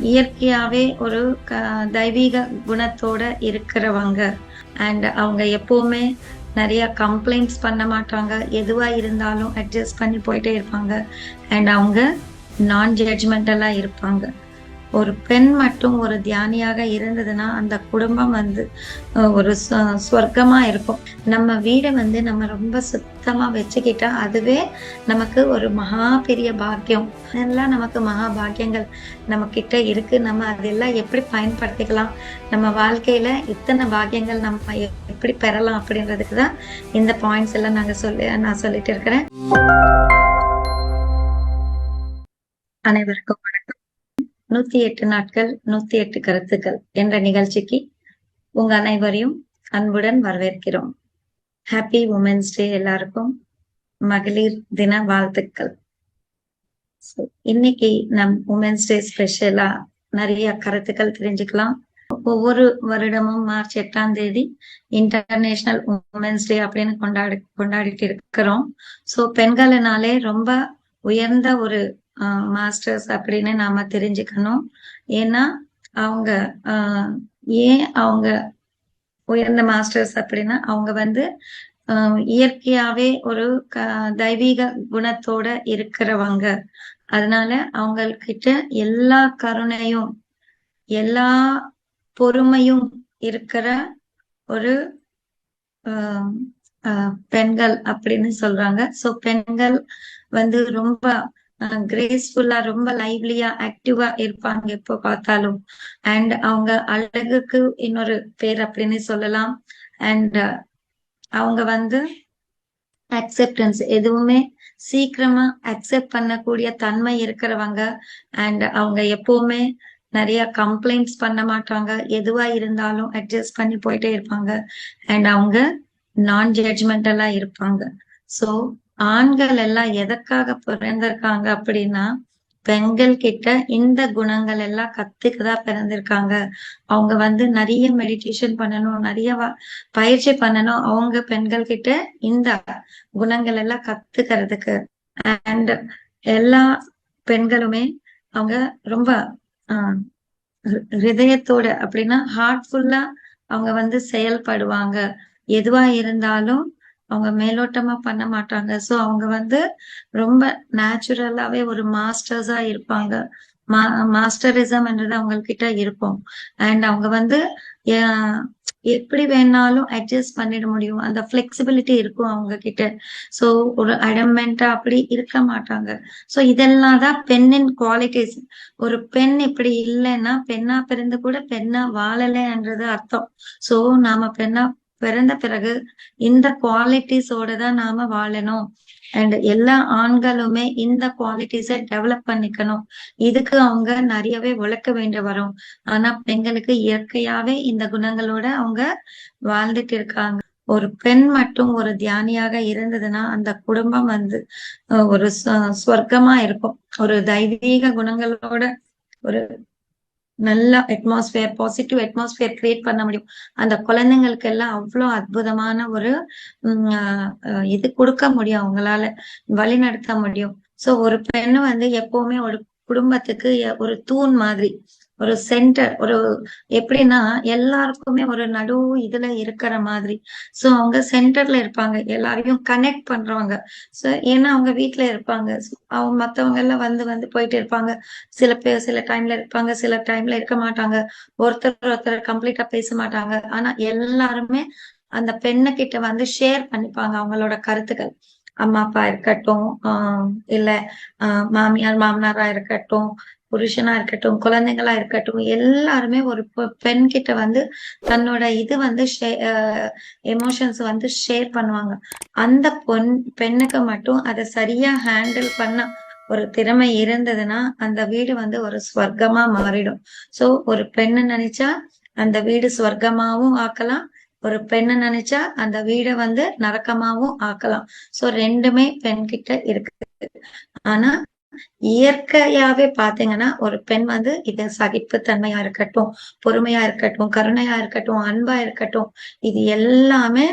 இயற்கையாகவே ஒரு க- தெய்வீக குணத்தோட இருக்கிறவங்க. அண்ட் அவங்க எப்போவுமே நிறைய கம்ப்ளைண்ட்ஸ் பண்ண மாட்டாங்க. எதுவாக இருந்தாலும் அட்ஜஸ்ட் பண்ணி போயிட்டே இருப்பாங்க. அண்ட் அவங்க நான் ஜட்ஜ்மெண்டலாக இருப்பாங்க. ஒரு பெண் மட்டும் ஒரு தியானியாக இருந்ததுன்னா அந்த குடும்பம் வந்து ஒரு சொர்க்கமா இருக்கும். நம்ம வீடை வந்து நம்ம ரொம்ப சுத்தமா வச்சுக்கிட்டா அதுவே நமக்கு ஒரு மகா பெரிய பாக்கியம். எல்லாம் நமக்கு மகா பாக்கியங்கள் நம்ம கிட்ட இருக்கு. நம்ம அதெல்லாம் எப்படி பயன்படுத்திக்கலாம்? நம்ம வாழ்க்கையில இத்தனை பாக்கியங்கள் நம்ம எப்படி பெறலாம் அப்படின்றதுக்கு தான் இந்த பாயிண்ட்ஸ் எல்லாம் நாங்க சொல்லி நான் சொல்லிட்டு இருக்கிறேன். அனைவருக்கும் வணக்கம். நூத்தி எட்டு நாட்கள் நூத்தி எட்டு கருத்துக்கள் என்ற நிகழ்ச்சிக்கு உங்க அனைவரையும் அன்புடன் வரவேற்கிறோம். ஹாப்பி உமன்ஸ் டே எல்லாருக்கும் மகளிர் தின வாழ்த்துக்கள். இன்னைக்கு நம் உமன்ஸ் டே ஸ்பெஷலா நிறைய கருத்துக்கள் தெரிஞ்சுக்கலாம். ஒவ்வொரு வருடமும் மார்ச் எட்டாம் தேதி இன்டர்நேஷனல் உமன்ஸ் டே அப்படின்னு கொண்டாடி கொண்டாடிட்டு இருக்கிறோம். சோ பெண்களினாலே ரொம்ப உயர்ந்த ஒரு மாஸ்டர்ஸ் அப்படின்னு நாம தெரிஞ்சுக்கணும். ஏன்னா அவங்க ஆஹ், ஏன் அவங்க உயர்ந்த மாஸ்டர்ஸ் அப்படின்னா அவங்க வந்து ஆஹ், இயற்கையாவே ஒரு க- தெய்வீக குணத்தோட இருக்கிறவங்க. அதனால அவங்கக்கிட்ட எல்லா கருணையும் எல்லா பொறுமையும் இருக்கிற ஒரு ஆஹ், ஆஹ், பெண்கள் அப்படின்னு சொல்றாங்க. சோ பெண்கள் வந்து ரொம்ப கிரேஸ்ஃபுல்லா ரொம்ப லைவ்லியா ஆக்டிவா இருப்பாங்க எப்போ பார்த்தாலும். அண்ட் அவங்க அழகுக்கு இன்னொரு பேர் அப்படின்னு சொல்லலாம். அண்ட் அவங்க வந்து அக்செப்டன்ஸ் எதுவுமே சீக்கிரமா அக்செப்ட் பண்ணக்கூடிய தன்மை இருக்கிறவங்க. அண்ட் அவங்க எப்பவுமே நிறைய கம்ப்ளைண்ட்ஸ் பண்ண மாட்டாங்க. எதுவா இருந்தாலும் அட்ஜஸ்ட் பண்ணி போயிட்டே இருப்பாங்க. அண்ட் அவங்க நான் ஜட்ஜ்மெண்டலா இருப்பாங்க. சோ ஆண்கள் எல்லாம் எதற்காக பிறந்திருக்காங்க அப்படின்னா பெண்கள் கிட்ட இந்த குணங்கள் எல்லாம் கத்துக்கதான் பிறந்திருக்காங்க. அவங்க வந்து நிறைய மெடிடேஷன் பண்ணணும் நிறைய பயிற்சி பண்ணணும். அவங்க பெண்கள் கிட்ட இந்த குணங்கள் எல்லாம் கத்துக்கிறதுக்கு. அண்ட் எல்லா பெண்களுமே அவங்க ரொம்ப ஆஹ் ஹிருதயத்தோட அப்படின்னா ஹார்ட்ஃபுல்லா அவங்க வந்து செயல்படுவாங்க. எதுவா இருந்தாலும் அவங்க மேலோட்டமா பண்ண மாட்டாங்க. சோ அவங்க வந்து ரொம்ப நேச்சுரலாவே ஒரு மாஸ்டர்ஸா இருப்பாங்க. மா மாஸ்டரிசம் என்றது அவங்க கிட்ட இருக்கும். அண்ட் அவங்க வந்து எப்படி வேணாலும் அட்ஜஸ்ட் பண்ணிட முடியும். அந்த ஃபிளெக்சிபிலிட்டி இருக்கும் அவங்க கிட்ட சோ ஒரு அடமெண்டா அப்படி இருக்க மாட்டாங்க. சோ இதெல்லாம் தான் பெண்ணின் குவாலிட்டிஸ் ஒரு பெண் இப்படி இல்லைன்னா பெண்ணா பிறந்து கூட பெண்ணா வாழலைன்றது அர்த்தம். சோ நாம பெண்ணா பிறந்த பிறகு இந்த குவாலிட்டிஸோட தான் நாம வாழணும். அண்ட் எல்லா ஆண்களுமே இந்த குவாலிட்டிஸ டெவலப் பண்ணிக்கணும். இதுக்கு அவங்க நிறையவே உழைக்க வேண்டி வரும். ஆனா பெண்களுக்கு இயற்கையாவே இந்த குணங்களோட அவங்க வாழ்ந்துட்டு இருக்காங்க. ஒரு பெண் மட்டும் ஒரு தியானியாக இருந்ததுன்னா அந்த குடும்பம் வந்து ஒரு சொர்க்கமா இருக்கும். ஒரு தெய்வீக குணங்களோட ஒரு நல்ல அட்மாஸ்பியர் பாசிட்டிவ் அட்மாஸ்பியர் கிரியேட் பண்ண முடியும். அந்த குழந்தைங்களுக்கு எல்லாம் அவ்வளோ அற்புதமான ஒரு உம், இது கொடுக்க முடியும் அவங்களால வழி நடத்த முடியும். சோ ஒரு பெண்ணு வந்து எப்பவுமே ஒரு குடும்பத்துக்கு ஒரு தூண் மாதிரி. ஒரு சென்டர் ஒரு எப்படின்னா எல்லாருக்குமே ஒரு நடு இதுல இருக்கிற மாதிரி. சோ அவங்க சென்டர்ல இருப்பாங்க. எல்லாரையும் கனெக்ட் பண்றவங்க. சோ ஏன்னா அவங்க வீட்ல இருப்பாங்க. அவங்க மத்தவங்க எல்லாம் வந்து வந்து போயிட்டு இருப்பாங்க. சில பேர் சில டைம்ல இருப்பாங்க. சில டைம்ல இருக்க மாட்டாங்க. ஒருத்தர் ஒருத்தர் கம்ப்ளீட்டா பேச மாட்டாங்க. ஆனா எல்லாருமே அந்த பெண்ணு கிட்ட வந்து ஷேர் பண்ணிப்பாங்க அவங்களோட கருத்துக்கள். அம்மா அப்பா இருக்கட்டும் ஆஹ் இல்ல ஆஹ் மாமியார் மாமனாரா இருக்கட்டும் புருஷனா இருக்கட்டும் குழந்தைங்களா இருக்கட்டும் எல்லாருமே ஒரு பெண் கிட்ட வந்து தன்னோட இது வந்து எமோஷன்ஸ் வந்து ஷேர் பண்ணுவாங்க. அந்த பொன் பெண்ணுக்கு மட்டும் அதை சரியா ஹேண்டில் பண்ண ஒரு திறமை இருந்ததுன்னா அந்த வீடு வந்து ஒரு ஸ்வர்க்கமா மாறிடும். சோ ஒரு பெண்ணு நினைச்சா அந்த வீடு ஸ்வர்க்கமாவும் ஆக்கலாம். ஒரு பெண்ணு நினைச்சா அந்த வீடை வந்து நரக்கமாவும் ஆக்கலாம். சோ ரெண்டுமே பெண் கிட்ட இருக்கு. ஆனா இயற்கையாவே பாத்தீங்கன்னா ஒரு பெண் வந்து இது சகிப்புத்தன்மையா இருக்கட்டும் பொறுமையா இருக்கட்டும் கருணையா இருக்கட்டும் அன்பா இருக்கட்டும் இது எல்லாமே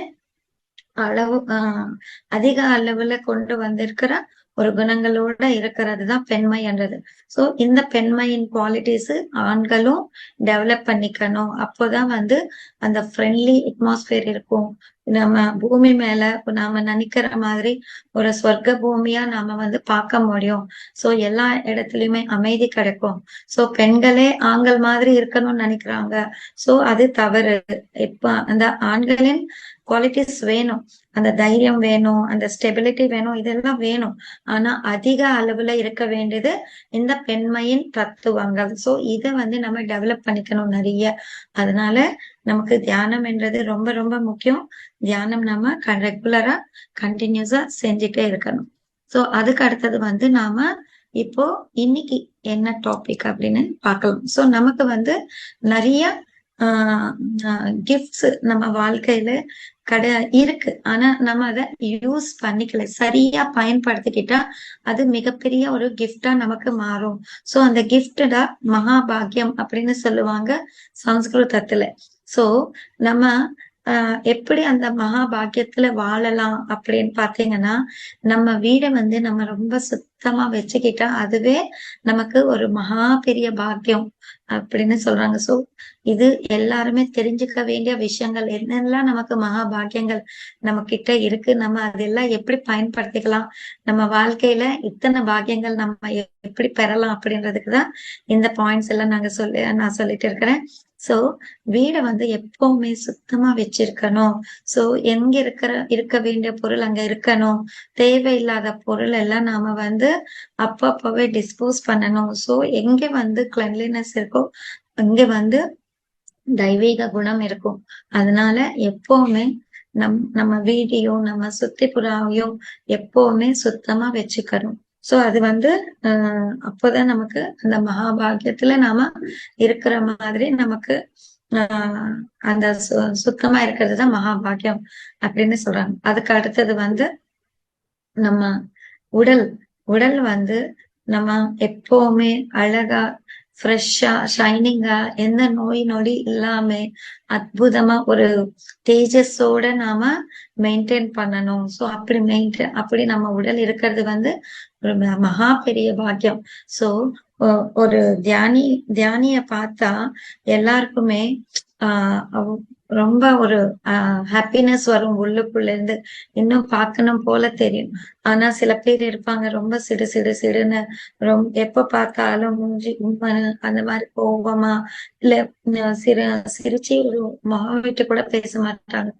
அளவு ஆஹ் அதிக அளவுல கொண்டு வந்திருக்கிற ஒரு குணங்களோட இருக்கிறது தான் பெண்மை என்றது. சோ இந்த பெண்மையின் குவாலிட்டிஸ் ஆண்களும் டெவலப் பண்ணிக்கணும். அப்போதான் வந்து அந்த ஃப்ரெண்ட்லி அட்மாஸ்பியர் இருக்கும். நம்ம பூமி மேல நாம நினைக்கிற மாதிரி ஒரு சொர்க்க பூமியா நாம வந்து பார்க்க முடியும். சோ எல்லா இடத்துலயுமே அமைதி கிடைக்கும். சோ பெண்களே ஆண்கள் மாதிரி இருக்கணும்னு நினைக்கிறாங்க. சோ அது தவறு. இப்ப அந்த ஆண்களின் குவாலிட்டிஸ் வேணும். அந்த தைரியம் வேணும். அந்த ஸ்டெபிலிட்டி வேணும். இதெல்லாம் வேணும். ஆனா அதிக அளவுல இருக்க வேண்டியது இந்த பெண்மையின் தத்துவங்கள். சோ இதை வந்து நம்ம டெவலப் பண்ணிக்கணும் நிறைய. அதனால நமக்கு தியானம் என்றது ரொம்ப ரொம்ப முக்கியம். தியானம் நம்ம ரெகுலரா கண்டினியூஸா செஞ்சுட்டே இருக்கணும். சோ அதுக்கு அடுத்தது வந்து நாம இப்போ இன்னைக்கு என்ன டாபிக் அப்படின்னு பார்க்கலாம். சோ நமக்கு வந்து நிறைய கிஃப்ட்ஸ் நம்ம வாழ்க்கையில கடை இருக்கு. ஆனா நம்ம அதை யூஸ் பண்ணிக்கல. சரியா பயன்படுத்திக்கிட்டா அது மிகப்பெரிய ஒரு கிஃப்டா நமக்கு மாறும். சோ அந்த கிஃப்டா மகாபாகியம் அப்படின்னு சொல்லுவாங்க சம்ஸ்கிருதத்துல. சோ நம்ம ஆஹ் எப்படி அந்த மகாபாக்கியத்துல வாழலாம் அப்படின்னு பாத்தீங்கன்னா நம்ம வீடை வந்து நம்ம ரொம்ப சுத்தமா வச்சுக்கிட்டா அதுவே நமக்கு ஒரு மகா பெரிய பாக்கியம் அப்படின்னு சொல்றாங்க. சோ இது எல்லாருமே தெரிஞ்சுக்க வேண்டிய விஷயங்கள். என்னெல்லாம் நமக்கு மகா பாக்கியங்கள் நம்ம கிட்ட இருக்கு நம்ம அதெல்லாம் எப்படி பயன்படுத்திக்கலாம் நம்ம வாழ்க்கையில இத்தனை பாக்கியங்கள் நம்ம எப்படி பெறலாம் அப்படின்றதுக்கு தான் இந்த பாயிண்ட்ஸ் எல்லாம் நாங்க சொல்லி நான் சொல்லிட்டு இருக்கிறேன். சோ வீடை வந்து எப்பவுமே சுத்தமா வச்சிருக்கணும். சோ எங்க இருக்கிற இருக்க வேண்டிய பொருள் அங்க இருக்கணும். தேவையில்லாத பொருள் எல்லாம் நாம வந்து அப்பப்பவே டிஸ்போஸ் பண்ணணும். சோ எங்க வந்து கிளென்லினஸ் இருக்கோ அங்க வந்து தெய்வீக குணம் இருக்கும். அதனால எப்பவுமே நம் நம்ம வீடியோ நம்ம சுத்தி புறாவையும் எப்பவுமே சுத்தமா வச்சுக்கணும். சோ அது வந்து ஆஹ் அப்போதான் நமக்கு அந்த மகாபாகியத்துல நாம இருக்கிற மாதிரி நமக்கு ஆஹ் அந்த சு சுத்தமா இருக்கிறது தான் மகாபாகியம் அப்படின்னு சொல்றாங்க. அதுக்கு அடுத்தது வந்து நம்ம உடல். உடல் வந்து நம்ம எப்பவுமே அழகா ஃப்ரெஷ்ஷா ஷைனிங்கா எந்த நோய் நொடி இல்லாம அற்புதமா ஒரு தேஜஸோட நாம மெயின்டைன் பண்ணணும். சோ அப்படி மெயின்டைன் அப்படி நம்ம உடல் இருக்கிறது வந்து ஒரு மகா பெரிய பாக்கியம். சோ ஒரு தியானி தியானிய பார்த்தா எல்லாருக்குமே ஆஹ் ரொம்ப ஒரு ஹாப்பினஸ் வரும் உள்ளுக்குள்ள இருந்து இன்னும் பார்க்கணும் போல தெரியும். ஆனா சில பேர் இருப்பாங்க ரொம்ப சிடு சிடு சிடுன்னு. ரொம்ப எப்ப பார்த்தாலும் மூஞ்சி அந்த மாதிரி கோபமா இல்ல சிறு சிரிச்சு ஒரு முகம் விட்டு கூட பேச மாட்டாங்க.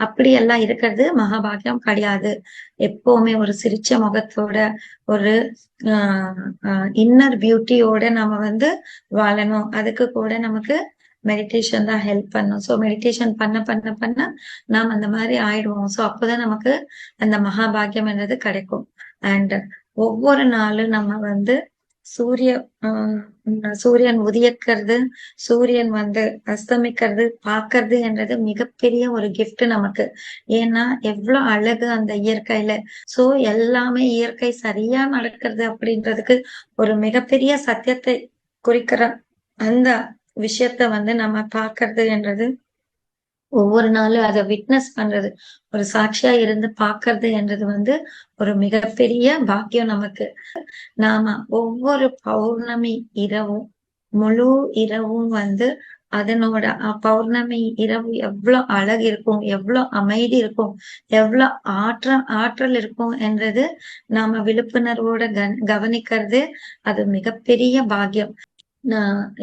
அப்படி எல்லாம் இருக்கிறது மகாபாகியம் கிடையாது. எப்பவுமே ஒரு சிரிச்ச முகத்தோட ஒரு ஆஹ் இன்னர் பியூட்டியோட நம்ம வந்து வாழணும். அதுக்கு கூட நமக்கு மெடிடேஷன் தான் ஹெல்ப் பண்ணும். ஸோ மெடிடேஷன் பண்ண பண்ண பண்ண நாம் அந்த மாதிரி ஆயிடுவோம். ஸோ அப்போதான் நமக்கு அந்த மகாபாகியம் என்றது கிடைக்கும். அண்ட் ஒவ்வொரு நாளும் நம்ம வந்து சூரிய சூரியன் உதியக்கிறது சூரியன் வந்து அஸ்தமிக்கிறது பாக்குறது என்றது மிகப்பெரிய ஒரு கிஃப்ட் நமக்கு. ஏன்னா எவ்வளவு அழகு அந்த இயற்கையில. சோ எல்லாமே இயற்கை சரியா நடக்கிறது அப்படின்றதுக்கு ஒரு மிகப்பெரிய சத்தியத்தை குறிக்கிற அந்த விஷயத்த வந்து நம்ம பாக்குறது என்றது ஒவ்வொரு நாளும் அதை விட்னஸ் பண்றது. ஒரு சாட்சியா இருந்து பாக்குறது என்றது வந்து ஒரு மிகப்பெரிய பாக்கியம் நமக்கு. நாம ஒவ்வொரு பௌர்ணமி இரவும் முழு இரவும் வந்து அதனோட பௌர்ணமி இரவு எவ்வளவு அழகு இருக்கும் எவ்வளவு அமைதி இருக்கும் எவ்வளவு ஆற்றல் ஆற்றல் இருக்கும் என்றது நாம விழிப்புணர்வோட கவனிக்கிறது. அது மிகப்பெரிய பாக்கியம்.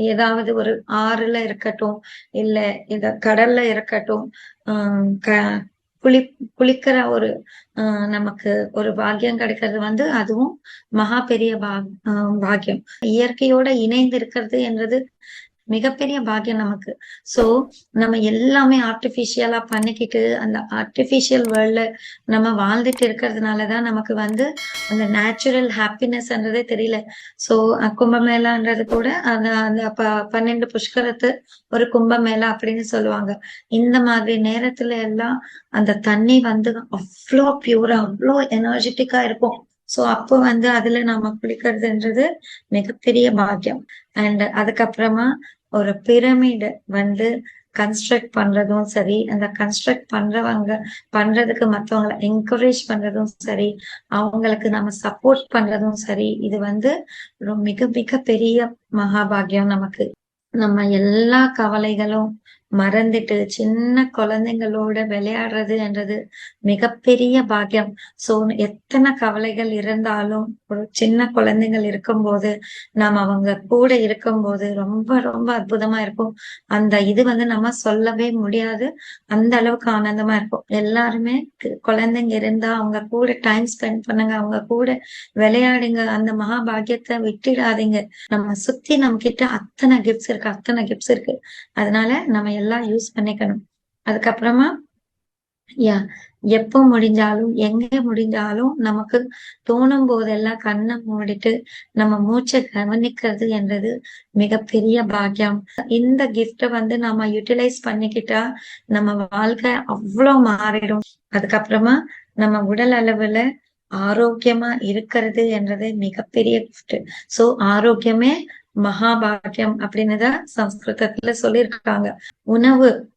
ஏதாவது ஒரு ஆறுல இருக்கட்டும் இல்ல இந்த கடல்ல இருக்கட்டும் ஆஹ் குளி குளிக்கிற ஒரு ஆஹ் நமக்கு ஒரு பாக்கியம் கிடைக்கிறது வந்து அதுவும் மகா பெரிய பாக்கியம். இயற்கையோட இணைந்து இருக்கிறது என்றது மிகப்பெரிய பாக்கியம் நமக்கு. சோ நம்ம எல்லாமே ஆர்டிபிஷியலா பண்ணிக்கிட்டு அந்த ஆர்டிபிஷியல் வேர்ல்ட்ல நம்ம வாழ்ந்துட்டு இருக்கிறதுனாலதான் நமக்கு வந்து அந்த நேச்சுரல் ஹாப்பினஸ்ன்றதே தெரியல. சோ கும்பமேளான்றது கூட அந்த அந்த பன்னெண்டு புஷ்கரத்து ஒரு கும்பமேளா அப்படின்னு சொல்லுவாங்க. இந்த மாதிரி நேரத்துல எல்லாம் அந்த தண்ணி வந்து அவ்வளோ பியூரா அவ்வளோ எனர்ஜெட்டிக்கா இருக்கும். சோ அப்போ வந்து அதுல நாம குளிக்கிறதுன்றது மிகப்பெரிய பாக்கியம். அண்ட் அதுக்கப்புறமா ஒரு பிரமிடு வந்து கன்ஸ்ட்ரக்ட் பண்றதும் சரி அந்த கன்ஸ்ட்ரக்ட் பண்றவங்க பண்றதுக்கு மற்றவங்களை என்கரேஜ் பண்றதும் சரி அவங்களுக்கு நம்ம சப்போர்ட் பண்றதும் சரி இது வந்து மிக மிக பெரிய மகாபாகியம் நமக்கு. நம்ம எல்லா கவலைகளும் மறந்துட்டு சின்ன குழந்தைங்களோட விளையாடுறது என்றது மிகப்பெரிய பாக்கியம். சோ எத்தனை கவலைகள் இருந்தாலும் ஒரு சின்ன குழந்தைகள் இருக்கும்போது நாம் அவங்க கூட இருக்கும்போது ரொம்ப ரொம்ப அற்புதமா இருக்கும் அந்த இது வந்து நம்ம சொல்லவே முடியாது. அந்த அளவுக்கு ஆனந்தமா இருக்கும் எல்லாருமே குழந்தைங்க இருந்தா அவங்க கூட டைம் ஸ்பெண்ட் பண்ணுங்க அவங்க கூட விளையாடுங்க. அந்த மகாபாகியத்தை விட்டுடாதீங்க. நம்ம சுத்தி நம்ம கிட்ட அத்தனை கிஃப்ட்ஸ் இருக்கு அத்தனை கிஃப்ட்ஸ் இருக்கு. அதனால நம்ம எல்லாம் யூஸ் பண்ணிக்கணும். அதுக்கப்புறமா யா எப்போ முடிஞ்சாலும் எங்க முடிஞ்சாலும் நமக்கு தோணும் போதெல்லாம் கண்ணை மூடிட்டு நம்ம மூச்சை கவனிக்கிறது என்றது மிகப்பெரிய பாக்கியம். இந்த கிஃப்ட வந்து நம்ம யூட்டிலைஸ் பண்ணிக்கிட்டா நம்ம வாழ்க்கை அவ்வளவு மாறிடும். அதுக்கப்புறமா நம்ம உடல் அளவுல ஆரோக்கியமா இருக்கிறது என்றது மிகப்பெரிய கிஃப்ட் சோ ஆரோக்கியமே மகாபாக்கியம் அப்படின்னுதான் சம்ஸ்கிருதத்துல சொல்லியிருக்காங்க. உணவு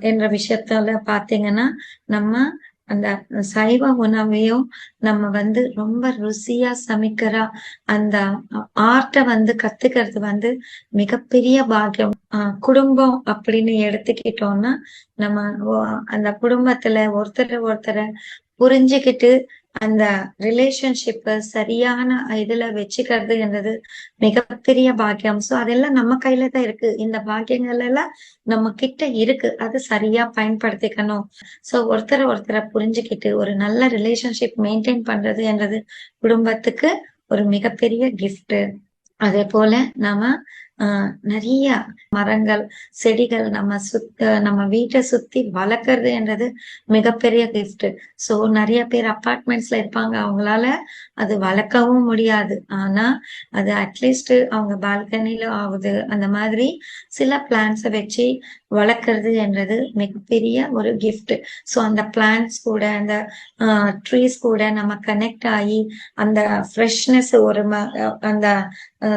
என்ற விஷயத்துல பாத்தீங்கன்னா நம்ம அந்த சைவ உணவையும் நம்ம வந்து ரொம்ப ருசியா சமைக்கிறா அந்த ஆர்ட்டை வந்து கத்துக்கிறது வந்து மிகப்பெரிய பாக்கியம். ஆஹ் குடும்பம் அப்படின்னு எடுத்துக்கிட்டோம்னா நம்ம அந்த குடும்பத்துல ஒருத்தர் ஒருத்தரை புரிஞ்சுக்கிட்டு அந்த ரிலேஷன்ஷிப்ப சரியான இதுல வச்சுக்கிறது என்றது மிகப்பெரிய பாக்கியம். சோ அதெல்லாம் நம்ம கையில தான் இருக்கு. இந்த பாக்கியங்கள் எல்லாம் நம்ம கிட்ட இருக்கு. அது சரியா பயன்படுத்திக்கணும். சோ ஒருத்தரை ஒருத்தரை புரிஞ்சுக்கிட்டு ஒரு நல்ல ரிலேஷன்ஷிப் மெயின்டைன் பண்றது என்றது குடும்பத்துக்கு ஒரு மிகப்பெரிய கிஃப்ட் அதே போல நாம ஆஹ் நிறைய மரங்கள் செடிகள் நம்ம சுத்த நம்ம வீட்டை சுத்தி வளர்க்கறது என்றது மிகப்பெரிய கிஃப்ட் சோ நிறைய பேர் அப்பார்ட்மெண்ட்ஸ்ல இருப்பாங்க. அவங்களால அது வளர்க்கவும் முடியாது. ஆனா அது அட்லீஸ்ட் அவங்க பால்கனில ஆகுது. அந்த மாதிரி சில பிளான்ஸை வச்சு வளர்க்கறது என்றது மிகப்பெரிய ஒரு கிஃப்ட் ஸோ அந்த பிளான்ஸ் கூட அந்த ட்ரீஸ் கூட நம்ம கனெக்ட் ஆகி அந்த ஃப்ரெஷ்னஸ் ஒரு அந்த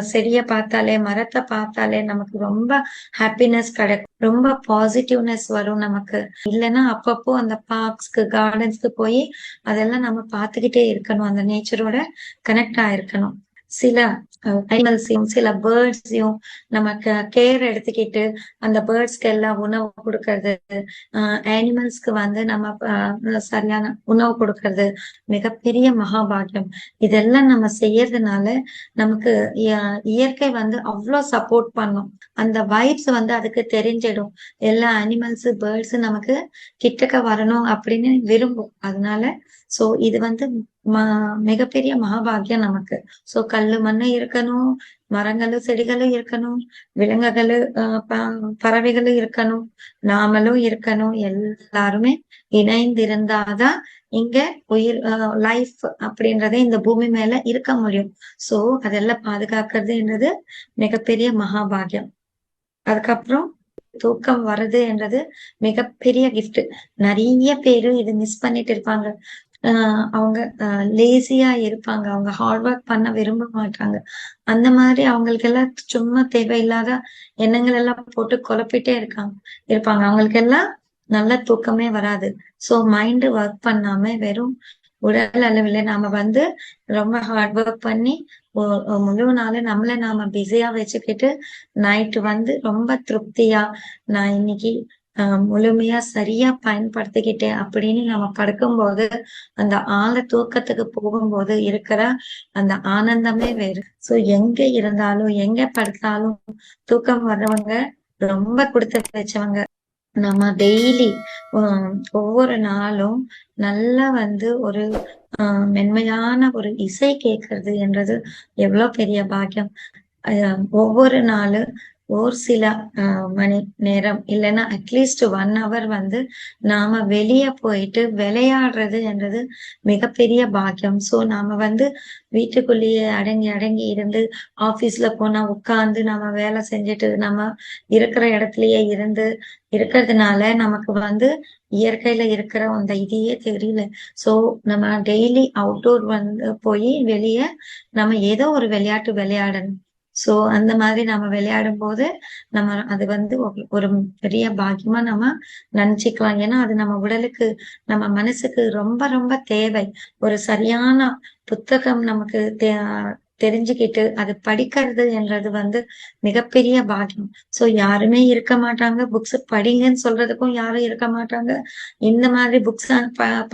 செடியை பார்த்தாலே மரத்தை பார்த்தாலே நமக்கு ரொம்ப ஹாப்பினஸ் கிடைக்கும். ரொம்ப பாசிட்டிவ்னஸ் வரும் நமக்கு. இல்லைன்னா அப்பப்போ அந்த பார்க்ஸ்க்கு கார்டன்ஸ்க்கு போய் அதெல்லாம் நம்ம பார்த்துக்கிட்டே இருக்கணும். அந்த நேச்சரோட கனெக்ட் ஆயிருக்கணும். சில அனிமல்ஸையும் சில பேர்ட்ஸையும் நம்ம கேர் எடுத்துக்கிட்டு அந்த பேர்ட்ஸ்க்கு எல்லாம் உணவு கொடுக்கறது அனிமல்ஸ்க்கு வந்து நம்ம சரியான உணவு கொடுக்கறது மிகப்பெரிய மகாபாகியம் இதெல்லாம் நம்ம செய்யறதுனால நமக்கு இயற்கை வந்து அவ்வளவு சப்போர்ட் பண்ணும். அந்த வைப்ஸ் வந்து அதுக்கு தெரிஞ்சிடும். எல்லா அனிமல்ஸ் பேர்ட்ஸ் நமக்கு கிட்டக்க வரணும் அப்படின்னு விரும்பும். அதனால சோ இது வந்து மிகப்பெரிய மகாபாகியம் நமக்கு. சோ கல்லு மண்ணு இருக்கணும் மரங்களும் செடிகளும் இருக்கணும் விலங்குகளும் பறவைகளும் இருக்கணும் நாமளும் இருக்கணும் எல்லாருமே இணைந்திருந்தாதான் இங்க உயிர் லைஃப் அப்படின்றதே இந்த பூமி மேல இருக்க முடியும். சோ அதெல்லாம் பாதுகாக்கிறதுன்றது மிகப்பெரிய மகாபாகியம் அதுக்கப்புறம் தூக்கம் வருது என்றது மிகப்பெரிய கிஃப்ட் நிறைய பேரு இது மிஸ் பண்ணிட்டு இருப்பாங்க. அவங்க லேசியா இருப்பாங்க. அவங்க ஹார்ட் ஒர்க் பண்ண விரும்ப மாட்டாங்க. அந்த மாதிரி அவங்களுக்கு எல்லாம் சும்மா தேவையில்லாத எண்ணங்கள் எல்லாம் போட்டு குழப்பிட்டே இருக்காங்க இருப்பாங்க. அவங்களுக்கு எல்லாம் நல்ல தூக்கமே வராது. சோ மைண்ட் ஒர்க் பண்ணாம வெறும் உடல் அளவில் நாம வந்து ரொம்ப ஹார்ட் ஒர்க் பண்ணி முழு நாள் நம்மள நாம பிஸியா வச்சுக்கிட்டு நைட்டு வந்து ரொம்ப திருப்தியா நான் இன்னைக்கு முழுமையா சரியா பயன்படுத்திக்கிட்டேன் அப்படின்னு நம்ம படுக்கும்போது அந்த ஆழ தூக்கத்துக்கு போகும்போது இருக்கிற அந்த ஆனந்தமே வேறு. சோ எங்க இருந்தாலும் எங்க படுத்தாலும் தூக்கம் வர்றவங்க ரொம்ப கொடுத்து வச்சவங்க நம்ம டெய்லி ஒவ்வொரு நாளும் நல்லா வந்து ஒரு மென்மையான ஒரு இசை கேட்கறது என்றது எவ்வளவு பெரிய பாக்கியம். ஒவ்வொரு நாளும் ஒரு சில மணி நேரம் இல்லைன்னா அட்லீஸ்ட் ஒன் ஹவர் வந்து நாம வெளியே போயிட்டு விளையாடுறது என்றது மிகப்பெரிய பாக்கியம். ஸோ நாம வந்து வீட்டுக்குள்ளேயே அடங்கி அடங்கி இருந்து ஆபீஸ்ல போனா உட்காந்து நம்ம வேலை செஞ்சுட்டு நம்ம இருக்கிற இடத்துலயே இருந்து இருக்கிறதுனால நமக்கு வந்து இயற்கையில இருக்கிற அந்த இதையே தெரியல. சோ நம்ம டெய்லி அவுட்டோர் வந்து போய் வெளியே நம்ம ஏதோ ஒரு விளையாட்டு விளையாடணும். சோ அந்த மாதிரி நம்ம விளையாடும் போது நம்ம அது வந்து ஒரு பெரிய பாக்கியமா நம்ம நினைச்சுக்கலாம் ஏன்னா அது நம்ம உடலுக்கு நம்ம மனசுக்கு ரொம்ப ரொம்ப தேவை. ஒரு சரியான புத்தகம் நமக்கு தே தெரிஞ்சுக்கிட்டு அது படிக்கிறது என்றது வந்து மிகப்பெரிய பாக்கியம். சோ யாருமே இருக்க மாட்டாங்க. புக்ஸ் படிங்கன்னு சொல்றதுக்கும் யாரும் இருக்க மாட்டாங்க. இந்த மாதிரி புக்ஸ்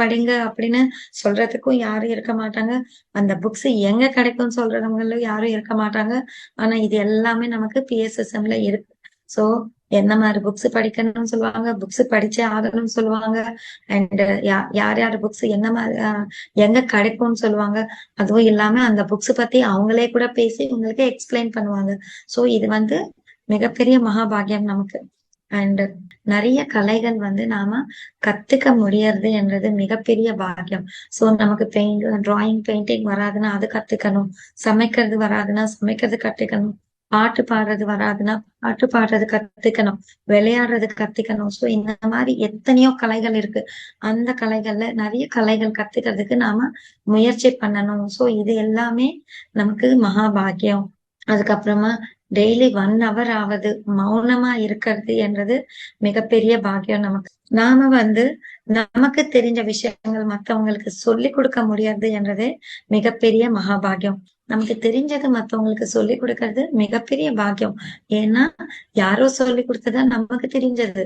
படிங்க அப்படின்னு சொல்றதுக்கும் யாரும் இருக்க மாட்டாங்க. அந்த புக்ஸ் எங்க கிடைக்கும் சொல்றவங்களும் யாரும் இருக்க மாட்டாங்க. ஆனா இது எல்லாமே நமக்கு பிஎஸ்எஸ்எம்ல இருக்கு. சோ என்ன மாதிரி புக்ஸ் படிக்கணும்னு சொல்லுவாங்க புக்ஸ் படிச்சே ஆகணும்னு சொல்லுவாங்க. அண்ட் யார் யார் புக்ஸ் என்ன மாதிரி எங்க கிடைக்கும்னு சொல்லுவாங்க. அதுவும் இல்லாம அந்த புக்ஸ் பத்தி அவங்களே கூட பேசி உங்களுக்கு எக்ஸ்பிளைன் பண்ணுவாங்க. சோ இது வந்து மிகப்பெரிய மகாபாகியம் நமக்கு. அண்ட் நிறைய கலைகள் வந்து நாம கத்துக்க முடியறது என்றது மிகப்பெரிய பாக்கியம். சோ நமக்கு பெயிண்ட் டிராயிங் பெயிண்டிங் வராதுன்னா அது கத்துக்கணும். சமைக்கிறது வராதுன்னா சமைக்கிறது கத்துக்கணும். பாட்டு பாடுறது வராதுன்னா பாட்டு பாடுறது கத்துக்கணும் விளையாடுறது கத்துக்கணும். சோ இந்த மாதிரி எத்தனையோ கலைகள் இருக்கு. அந்த கலைகள்ல நிறைய கலைகள் கத்துக்கிறதுக்கு நாம முயற்சி பண்ணணும். சோ இது எல்லாமே நமக்கு மகாபாகியம் அதுக்கப்புறமா டெய்லி ஒன் ஹவர் ஆவது மௌனமா இருக்கிறது என்றது மிகப்பெரிய பாக்கியம் நமக்கு. நாம வந்து நமக்கு தெரிஞ்ச விஷயங்கள் மத்தவங்களுக்கு சொல்லி கொடுக்க முடியாது என்றது மிகப்பெரிய மகாபாகியம் நமக்கு தெரிஞ்சது மத்தவங்களுக்கு சொல்லி கொடுக்கறது மிகப்பெரிய பாக்கியம். ஏன்னா யாரோ சொல்லி கொடுத்ததா நமக்கு தெரிஞ்சது.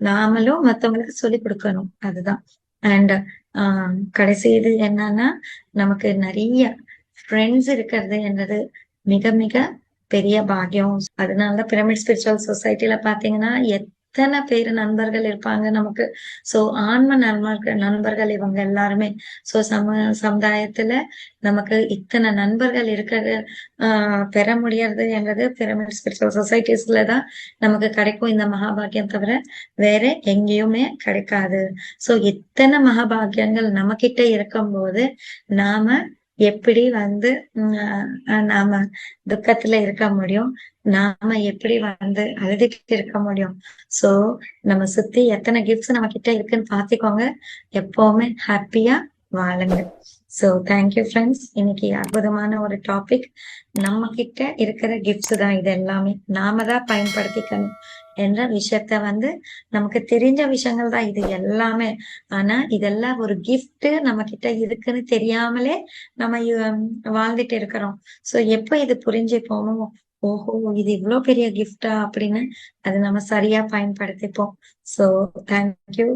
நாமளும் மத்தவங்களுக்கு சொல்லி கொடுக்கணும். அதுதான். அண்ட் ஆஹ் கடைசி இது என்னன்னா நமக்கு நிறைய ஃப்ரெண்ட்ஸ் இருக்கிறது என்றது மிக மிக பெரிய பாக்கியம். அதனால பிரமிட் ஸ்பிரிச்சுவல் சொசைட்டில பாத்தீங்கன்னா எத்தனை பேர் நண்பர்கள் இருப்பாங்க நமக்கு? சோ ஆன்ம நண்பர்கள் நண்பர்கள் இவங்க எல்லாருமே. சோ சம சமுதாயத்துல நமக்கு இத்தனை நண்பர்கள் இருக்கிறது ஆஹ் பெற முடியறது என்றது பிரமிட் ஸ்பிரிச்சுவல் சொசைட்டிஸ்ல தான் நமக்கு கிடைக்கும் இந்த மகாபாகியம் தவிர வேற எங்கேயுமே கிடைக்காது. சோ இத்தனை மகாபாகியங்கள் நம்ம கிட்ட இருக்கும் போது நாம எப்படி வந்து நாம துக்கத்துல இருக்க முடியும்? நாம எப்படி வந்து அழுதுகிட்டு இருக்க முடியும்? சோ நம்ம சுத்தி எத்தனை கிஃப்ட்ஸ் நம்ம கிட்ட இருக்குன்னு பாத்துக்கோங்க எப்பவுமே ஹாப்பியா வாழுங்க. சோ தேங்க்யூ ஃப்ரெண்ட்ஸ் இன்னைக்கு அற்புதமான ஒரு டாபிக் நம்ம கிட்ட இருக்கிற கிஃப்ட்ஸ் தான் இது எல்லாமே. நாம தான் பயன்படுத்திக்கணும் என்ற விஷயத்த வந்து நமக்கு தெரிஞ்ச விஷயங்கள் தான் இது எல்லாமே. ஆனா இதெல்லாம் ஒரு கிஃப்ட் நம்ம கிட்ட இருக்குன்னு தெரியாமலே நம்ம வாழ்ந்துட்டு இருக்கிறோம். சோ எப்ப இது புரிஞ்சுப்போமோ ஓஹோ இது இவ்வளவு பெரிய கிஃப்டா அப்படின்னு அது நம்ம சரியா பயன்படுத்திப்போம். So thank you